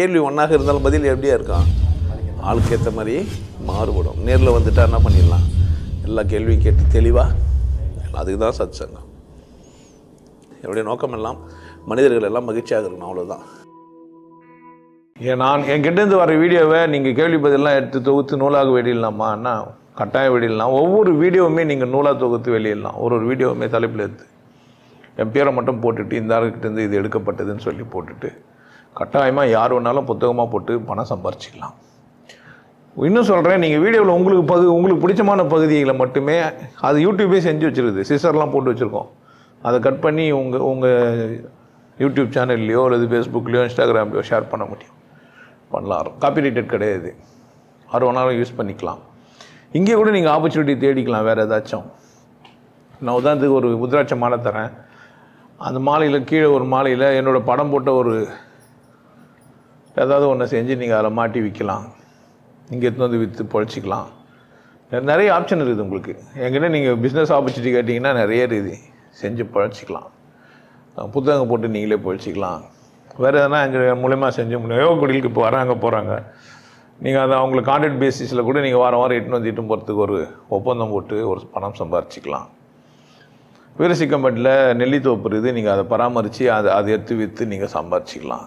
கேள்வி ஒன்றாக இருந்தாலும் பதில் எப்படியா இருக்கான் ஆளுக்கு ஏற்ற மாதிரி மாறுபடும். நேரில் வந்துட்டா என்ன பண்ணிடலாம்? எல்லா கேள்வியும் கேட்டு தெளிவாக அதுக்கு தான் சத் சங்கம் என்னுடைய நோக்கம் எல்லாம் மனிதர்கள் எல்லாம் மகிழ்ச்சியாக இருக்கணும் அவ்வளோதான் ஏன் நான் என்கிட்டேருந்து வர வீடியோவை நீங்கள் கேள்வி பதிலெலாம் எடுத்து தொகுத்து நூலாக வெளியிடலாமான்னா கட்டாயம் வெளியிடலாம். ஒவ்வொரு வீடியோவுமே நீங்கள் நூலாக தொகுத்து வெளியிடலாம். ஒரு ஒரு வீடியோவுமே தலைப்பில் எடுத்து. என் பேரை மட்டும் போட்டுட்டு இந்த ஆளுக்கிட்டேருந்து இது எடுக்கப்பட்டதுன்னு சொல்லி போட்டுட்டு. கட்டாயமாக யார் வேணாலும் புத்தகமாக போட்டு பணம் சம்பாரிச்சிக்கலாம். இன்னும் சொல்கிறேன் நீங்கள் வீடியோவில் உங்களுக்கு பகு உங்களுக்கு பிடிச்சமான பகுதிகளை மட்டுமே அது யூடியூபே செஞ்சு வச்சிருக்குது சிசர்லாம் போட்டு வச்சுருக்கோம். அதை கட் பண்ணி உங்கள் உங்கள் யூடியூப் சேனல்லையோ அல்லது ஃபேஸ்புக்லேயோ இன்ஸ்டாகிராம்லையோ ஷேர் பண்ண முடியும். பண்ணலாம். காப்பிரைட்டட் கிடையாது. யார் வேணாலும் யூஸ் பண்ணிக்கலாம். இங்கே கூட நீங்கள் ஆப்பர்ச்சுனிட்டி தேடிக்கலாம் வேறு ஏதாச்சும். நான் உதாரணத்துக்கு ஒரு உத்ராட்ச மாலை தரேன். அந்த மாலையில் கீழே ஒரு மாலையில் என்னோடய படம் போட்ட ஒரு ஏதாவது ஒன்று செஞ்சு நீங்கள் அதில் மாட்டி விற்கலாம் இங்கே எடுத்து வந்து விற்று பொழைச்சிக்கலாம். நிறைய ஆப்ஷன் இருக்குது உங்களுக்கு. என்கிட்ட நீங்கள் பிஸ்னஸ் ஆப்பர்ச்சுனிட்டி கேட்டிங்கன்னா நிறைய இருக்குது. செஞ்சு பொழைச்சிக்கலாம். புத்தகம் போட்டு நீங்களே பொழைச்சிக்கலாம். வேறு எதனா எங்கள் மூலயமா செஞ்சு முடியும். யோகா இப்போ வராங்க போகிறாங்க நீங்கள் அதை அவங்களுக்கு கான்ட்ராக்ட் பேசிஸில் கூட நீங்கள் வாரம் வாரம் எட்டுன்னு வந்து இட்டுன்னு போகிறதுக்கு ஒரு ஒப்பந்தம் போட்டு ஒரு பணம் சம்பாரிச்சிக்கலாம். வீரசிக்கம்பட்டில் நெல்லித்தோப்பு இருக்குது. நீங்கள் அதை பராமரித்து அதை அதை எடுத்து விற்று நீங்கள் சம்பாரிச்சிக்கலாம்.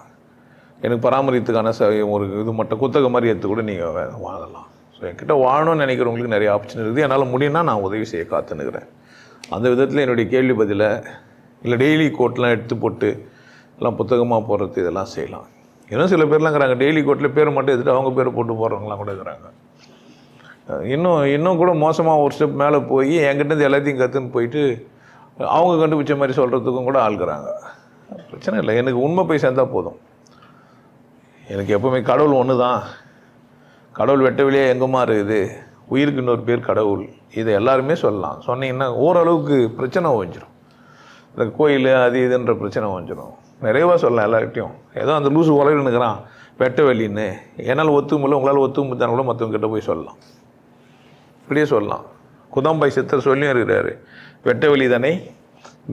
எனக்கு பராமரித்துக்கான ச ஒரு இது மட்டும் குத்தகை மாதிரி எடுத்து கூட நீங்கள் வாங்கலாம். ஸோ என்கிட்ட வாழணும்னு நினைக்கிறவங்களுக்கு நிறைய ஆப்ஷன் இருக்குது. என்னால் முடியும்னா நான் உதவி செய்ய காத்துனுக்கிறேன் அந்த விதத்தில் என்னுடைய கேள்வி பதிலை இல்லை டெய்லி கோட்லாம் எடுத்து போட்டு எல்லாம் புத்தகமாக போடுறது இதெல்லாம் செய்யலாம். இன்னும் சில பேர்லாம் இருக்கிறாங்க டெய்லி கோட்டில் பேர் மட்டும் எடுத்துகிட்டு அவங்க பேர் போட்டு போடுறவங்களாம் கூட இருக்கிறாங்க. இன்னும் இன்னும் கூட மோசமாக ஒரு ஸ்டெப் மேலே போய் என்கிட்டருந்து எல்லாத்தையும் கற்றுன்னு போயிட்டு அவங்க கண்டுபிடிச்ச மாதிரி சொல்கிறதுக்கும் கூட ஆள்கிறாங்க. பிரச்சனை இல்லை. எனக்கு உண்மை போய் சேர்ந்தால் போதும். எனக்கு எப்பவுமே கடவுள் ஒன்று தான் கடவுள் வெட்ட வெளியே எங்கம்மா இருக்குது? உயிருக்கு இன்னொரு பேர் கடவுள். இதை எல்லாருமே சொல்லலாம். சொன்னீங்கன்னா ஓரளவுக்கு பிரச்சனை வந்துடும் இந்த கோயில் அது இதுன்ற பிரச்சனை வந்துடும் நிறைவாக சொல்லலாம் எல்லார்கிட்டையும். ஏதோ அந்த லூசு உலகினுக்கிறான் வெட்ட வெளின்னு. என்னால் ஒத்துக்க முடியல உங்களால் ஒத்துக்க முடியாத கூட மற்றவங்க கிட்ட போய் சொல்லலாம். இப்படியே சொல்லலாம். குதம்பாய் சித்தர் சொல்லியும் இருக்கிறாரு. வெட்ட வெளி தானே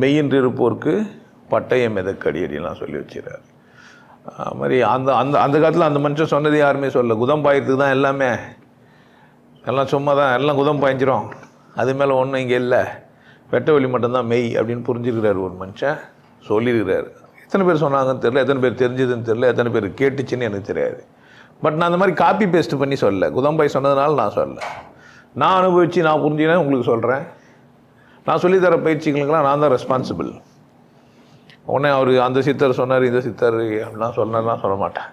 மெய்யின்றி இருப்போருக்கு பட்டயம் எதக்கடி அப்படின்லாம் சொல்லி வச்சுறாரு மாதிரி அந்த அந்த அந்த காலத்தில் அந்த மனுஷன் சொன்னது யாருமே சொல்ல குதம் பாயத்துக்கு தான் எல்லாமே. எல்லாம் சும்மா தான் எல்லாம் குதம் பாய்ஞ்சிரும். அது மேலே ஒன்றும் இங்கே இல்லை. வெட்ட வெளி மட்டும்தான் மெய் அப்படின்னு புரிஞ்சுக்கிறாரு ஒரு மனுஷன். சொல்லியிருக்கிறார். எத்தனை பேர் சொன்னாங்கன்னு தெரில எத்தனை பேர் தெரிஞ்சதுன்னு தெரியல. எத்தனை பேர் கேட்டுச்சுன்னு எனக்கு தெரியாது. பட் நான் அந்த மாதிரி காப்பி பேஸ்ட் பண்ணி சொல்ல குதம்பாய் சொன்னதுனால நான் சொல்ல நான் அனுபவித்து நான் புரிஞ்சுனேன் உங்களுக்கு சொல்கிறேன் நான் சொல்லித்தர பயிற்சிகளுக்கெல்லாம் நான் தான் ரெஸ்பான்சிபிள் உடனே அவர் அந்த சித்தர் சொன்னார் இந்த சித்தர் அப்படிலாம் சொன்னார்லாம் சொல்ல மாட்டேன்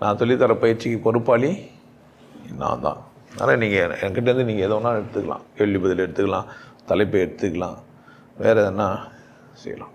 நான் சொல்லித்தர பயிற்சிக்கு பொறுப்பாளி நான் தான். அதனால் நீங்கள் என்கிட்டேருந்து நீங்கள் எதோ வேணாலும் எடுத்துக்கலாம். கேள்வி பதில் எடுத்துக்கலாம் தலைப்பை எடுத்துக்கலாம். வேறு எதனா செய்யலாம்.